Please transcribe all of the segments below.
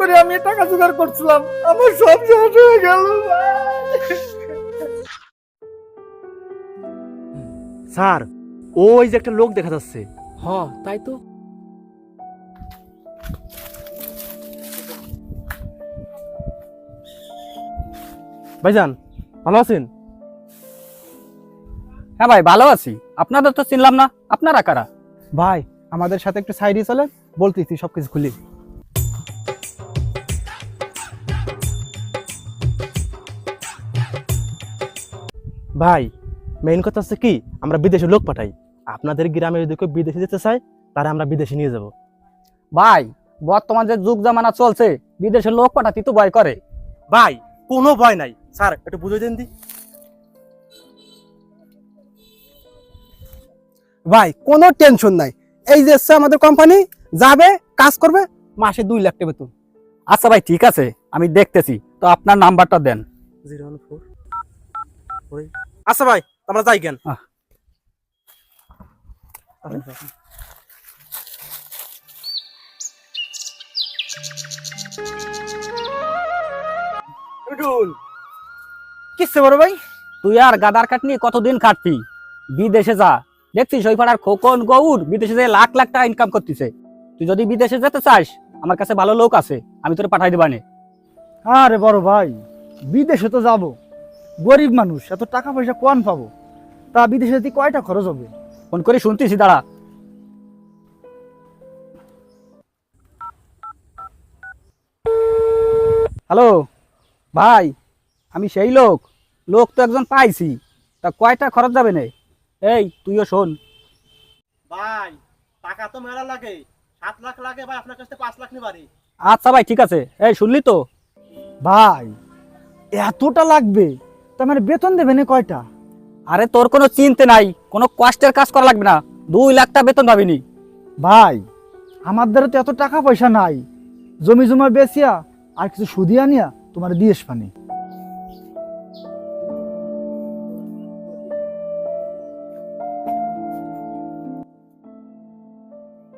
করে আমি টাকা জোগাড় করছিলাম। আমার সব শেষ হয়ে গেল। স্যার ওই যে একটা লোক দেখা যাচ্ছে। হ তাই তো। ভাইজান ভালো আছেন? হ্যাঁ ভাই ভালো আছি। আপনাদের তো চিনলাম না আপনারা কারা? ভাই আমাদের সাথে একটু সাইডে চলে বলতেছি সবকিছু খুলি। ভাই মেইন কথা হচ্ছে কি আমরা বিদেশে লোক পাঠাই। আপনাদের গ্রামে যদি কেউ বিদেশে যেতে চায় তারা আমরা বিদেশে নিয়ে যাব। ভাই বর্তমান যে যুগ জামানা চলছে বিদেশের লোক পাঠাতে তো ভয় করে। ভাই কোনো ভয় নাই। স্যার একটু বুঝে দেন দি। ভাই কোনো টেনশন নাই। এই যে আমাদের কোম্পানি যাবে কাজ করবে মাসে দুই লাখ টাকা বেতন। আচ্ছা ভাই ঠিক আছে আমি দেখতেছি। তো আপনার নাম্বারটা দেন। Zero one four. আচ্ছা ভাই আমরা যাই কেন? কিসে বড় ভাই? তুই আর গাদার কাট নিয়ে কতদিন খাটবি বিদেশে যা। দেখছিস ওই পাড়ার খোকন গৌর বিদেশে যে লাখ লাখ টাকা ইনকাম করতেছে। তুই যদি বিদেশে যেতে চাস আমার কাছে ভালো লোক আছে আমি তোরে পাঠাই দেবানে। আরে বড় ভাই বিদেশে তো যাব। গরিব মানুষ এত টাকা পয়সা কোন পাবো? তা বিদেশে যেতে কয়টা খরচ হবে? ফোন করে শুনতেছি দাঁড়া। হ্যালো ভাই আমি সেই লোক। লোক তো একজন পাইছি। তা কয়টা খরচ যাবে নে? এই তুইও শোন। ভাই টাকা তো মেলা লাগে। সাত লাখ লাগে ভাই আপনার কাছে পাঁচ লাখ নিবারি। আচ্ছা ভাই ঠিক আছে। এই শুনলি তো? ভাই এতটা লাগবে? তার মানে বেতন দেবে না কয়টা? আরে তোর কোনো চিন্তা নাই কোনো কষ্টের কাজ করা লাগবে না। দুই লাখ টাকা বেতন পাবিনি ভাই আমার দ্বারা তো এত টাকা পয়সা নাই। জমি জমা বেচিয়া আর কিছু সুদিয়া নিয়া তোমার দিয়েস পানি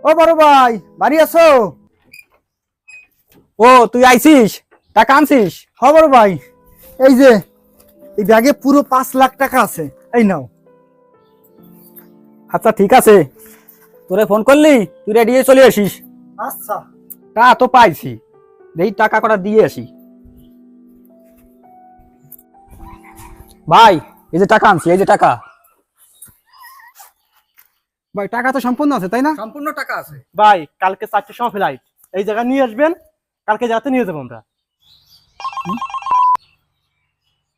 ও বড় ভাই বাড়ি আছো? ও তুই আইছিস টাকা আনছিস? হ বড় ভাই এই যে এই ব্যাগে পুরো পাঁচ লাখ টাকা আছে। এই নাও। আচ্ছা ঠিক আছে। তোরে ফোন করলি তুই রেডি হয়ে চলে আসিস। আচ্ছা। তা তো পাইছি। এই টাকা কটা দিয়ে আসি। ভাই এই যে টাকা আনছি এই যে টাকা। ভাই টাকা তো সম্পূর্ণ আছে তাই না? সম্পূর্ণ টাকা আছে। ভাই কালকে চারটের সময় ফ্লাইট এই জায়গা নিয়ে আসবেন কালকে জায়গাতে নিয়ে যাব আমরা।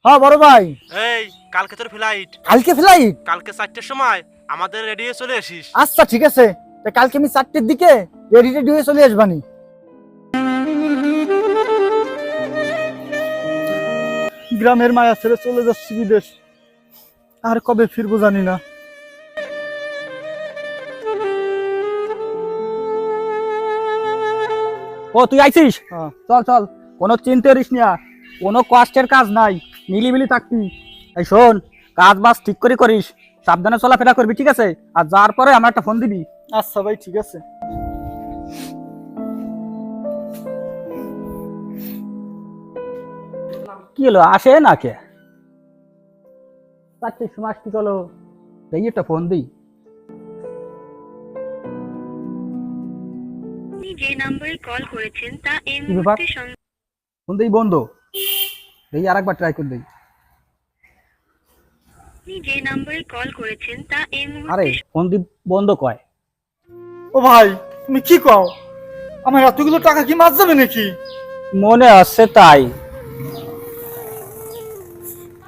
হ্যাঁ বড় ভাই। এই কালকে তোর ফ্লাইট কালকে ফ্লাইট কালকে চারটের সময় আমাদের রেডি হয়ে চলে আসিস। আচ্ছা ঠিক আছে। তা কালকে আমি চারটের দিকে রেডি রেডি হয়ে চলে আসবানি। গ্রামের মায়া ছেড়ে চলে যাচ্ছি বিদেশ। আর কবে ফিরবো জানি না। ও তুই আইছিস? হ্যাঁ। চল চল। কোনো চিন্তা করিস না। কোনো কষ্টের কাজ নাই মিলিমিলি থাকবি। এই শোন কাজ বাজ ঠিক করে করিস সাবধানে চলাফেরা করবি ঠিক আছে? আর যার পরে আমার একটা ফোন দিবি। আচ্ছা ভাই ঠিক আছে। কি হলো আসে না কে? চারটের সময় আসতে চলো। এই একটা ফোন দিই। যে নম্বরে কল করেছেন তা এই মুহূর্তে সং- ফোন দিই বন্ধ। এই আর একবার ট্রাই করে দিই। আপনি যে নম্বরে কল করেছেন তা এই আরে ফোন বন্ধ কয়? ও ভাই তুমি কি কও? আমার এতগুলো টাকা কি মাছ যাবে নাকি? মনে আসছে তাই।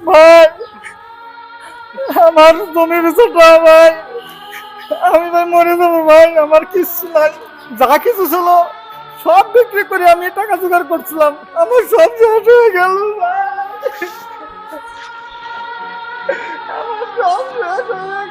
ভাই আমার জমি বেচাটা ভাই আমি ভাই মরে যাব ভাই আমার কিছু নাই। যা কিছু ছিল সব বিক্রি করে আমি টাকা জোগাড় করছিলাম। আমার সব শেষ হয়ে গেল। আমার সব শেষ হয়ে